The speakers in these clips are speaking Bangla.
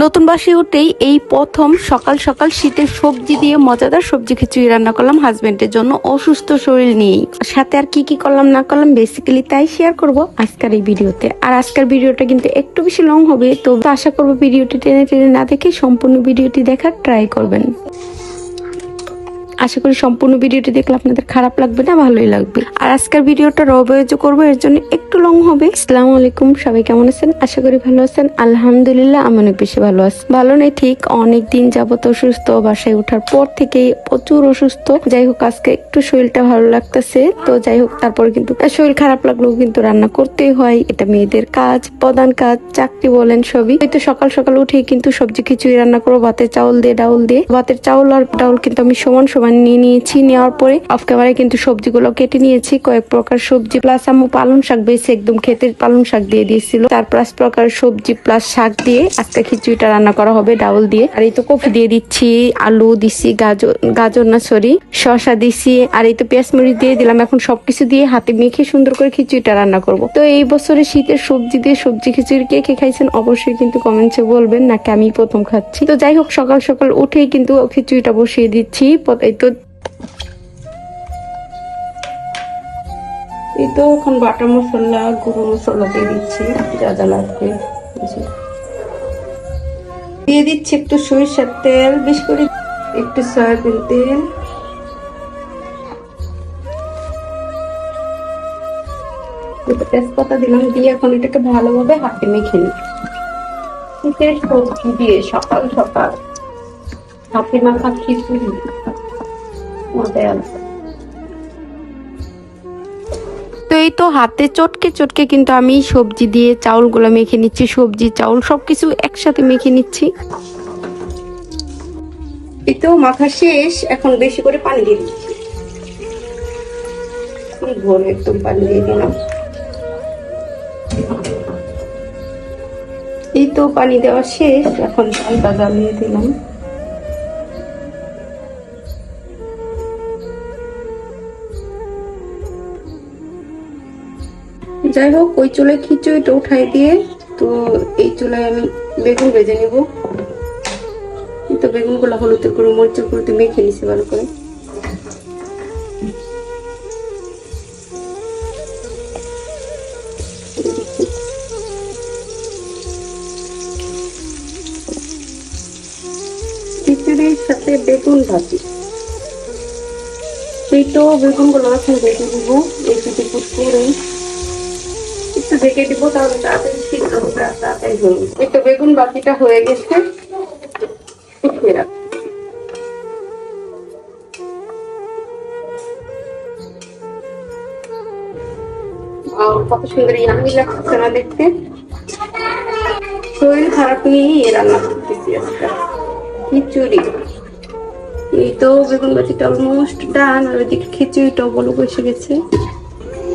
নতুন বাসে উঠেই এই প্রথম সকাল সকাল শীতের সবজি দিয়ে মজাদার সবজি খিচুড়ি রান্না করলাম হাজবেন্ডের জন্য অসুস্থ শরীর নিয়েই। সাথে আর কি কি করলাম, না করলাম বেসিক্যালি তাই শেয়ার করব আজকের এই ভিডিওতে। আর আজকের ভিডিওটা কিন্তু একটু বেশি লং হবে তো আশা করব ভিডিওটি টেনে টেনে না দেখে সম্পূর্ণ ভিডিওটি দেখার ট্রাই করবেন। আশা করি সম্পূর্ণ ভিডিওটি দেখলে আপনাদের খারাপ লাগবে না, ভালোই লাগবে। আর আজকের ভিডিওটা রবেজ করব, এর জন্য একটু লং হবে। আসসালামু আলাইকুম, সবাই কেমন আছেন? আশা করি ভালো আছেন। আলহামদুলিল্লাহ, আমি অনেক বেশি ভালো আছি। ভালো নেই, ঠিক, অনেক দিন যাবত অসুস্থ, বাসায় ওঠার পর থেকেই প্রচুর অসুস্থ। যাই হোক, আজকে একটু শরীরটা ভালো লাগতেছে। তো যাই হোক, তারপরে কিন্তু শরীর খারাপ লাগলেও কিন্তু রান্না করতেই হয়। এটা মেয়েদের কাজ, প্রধান কাজ, চাকরি বলেন সবই। হয়তো সকাল সকাল উঠে কিন্তু সবজি খিচুড়ি রান্না করব, ভাতের চাউল দিয়ে, ডাউল দিয়ে। ভাতের চাউল আর ডাউল কিন্তু আমি সমান সমান নিয়ে নিয়েছি, নেওয়ার পরে অফ ক্যামেরায় কিন্তু সবজিগুলো কেটে নিয়েছি, কয়েক প্রকার সবজি প্লাস আম্মু পালং শাক বেছে একদম খেতে পালং শাক দিয়ে দিয়েছিল। চার পাঁচ প্রকার সবজি প্লাস শাক দিয়ে আজকে খিচুড়িটা রান্না করা হবে, ডাউল দিয়ে। আর এই তো কফি দিয়ে দিচ্ছি, আলু দিছি, গাজর গাজর না সরি শসা দিছি, আর এই তো পেঁয়াজ মরিচ দিয়ে দিলাম। এখন সবকিছু দিয়ে হাতে মেখে সুন্দর করে খিচুড়িটা রান্না করব। তো এই বছরে শীতের সবজি দিয়ে সবজি খিচুড়ি কে কে খাইছেন অবশ্যই কিন্তু কমেন্টসে বলবেন, নাকি আমি প্রথম খাচ্ছি। তো যাই হোক, সকাল সকাল উঠেই কিন্তু খিচুড়িটা বসিয়ে দিচ্ছি তো এই তো এখন বাটা মশলা, গুঁড়ো মশলা দিয়ে দিচ্ছি, যা যা লাগবে। দিয়ে দিচ্ছি একটু সরিষার তেল, বেশি করে একটু সয়াবিন তেল। তেজপাতা দিলাম, দিয়ে এখন এটাকে ভালোভাবে হাতে মেখে নিই। শীতের সবজি দিয়ে সকাল সকাল হাতে মাখা খিচুড়ি। তো এই তো হাতে চটকে চটকে কিন্তু আমি সবজি দিয়ে চাউলগুলো মেখে নিচ্ছি সবজি চাউল সবকিছু একসাথে মেখে নিচ্ছি। এই তো মাখা শেষ এখন বেশি করে পানি দিয়ে দিচ্ছি। এই ভোরে একদম পানি দিয়ে দিলাম। এই তো পানি দেওয়া শেষ এখন চালটা জ্বালিয়ে দিলাম। যাই হোক ওই চুলায় খিচুড়িটা উঠাই দিয়ে তো এই চুলায় আমি বেগুন ভেজে নিব। তো বেগুনগুলা হলুদ করে মরিচের গুঁড়োতে মেখে নিছি ভালো করে। খিচুড়ির সাথে বেগুন ভাজি। এই তো বেগুনগুলো এখন ভেজে দিব, এই যদি করে। ঢেকে দিব, তাহলে তাড়াতাড়ি সিদ্ধ হবে আর তাড়াতাড়ি হয়ে বেগুন বাকিটা হয়ে গেছে। উঠিয়ে। কত সুন্দর ইয়ামি লাগছে না দেখতে। শরীর খারাপ নিয়ে রান্না করতেছি আজকে। খিচুড়ি। এই তো বেগুন বাতিটা অলমোস্ট ডান আর ওইদিকে খিচুড়িটাও বলো বসে গেছে।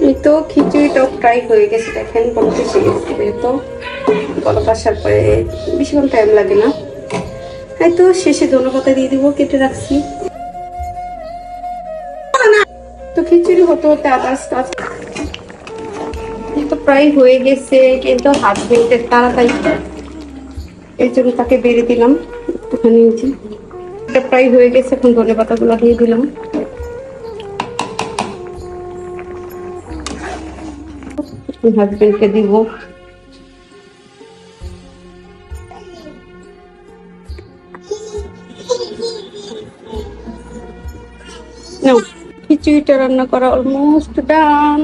এই তো খিচুড়িটাও ফ্রাই হয়ে গেছে, দেখেন বলো বসে গেছে এই তো বলো আসার পরে বেশিক্ষণ টাইম লাগে না। এই তো শেষে ধনে পাতা দিয়ে দিব, কেটে রাখছি। তো খিচুড়ি হতে হতে আদার্স কাজ তো প্রায় হয়ে গেছে কিন্তু হাত ভেঙে তাড়াতাড়ি। এই জন্য তাকে বেড়ে দিলাম, একটুখানি প্রায় হয়ে গেছে, এখন ধনে পাতাগুলো দিয়ে দিলাম। হাজবেন্ডকে দিব। খিচুড়িটা রান্না করা অলমোস্ট ডান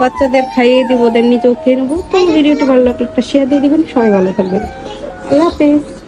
বাচ্চাদের খাইয়ে দিব, ওদের নিজেও খেয়ে নেব। তো ভিডিওটি ভালো লাগলে একটা শেয়ার দিয়ে দিবেন, সবাই ভালো থাকবেন। আল্লাহ হাফেজ।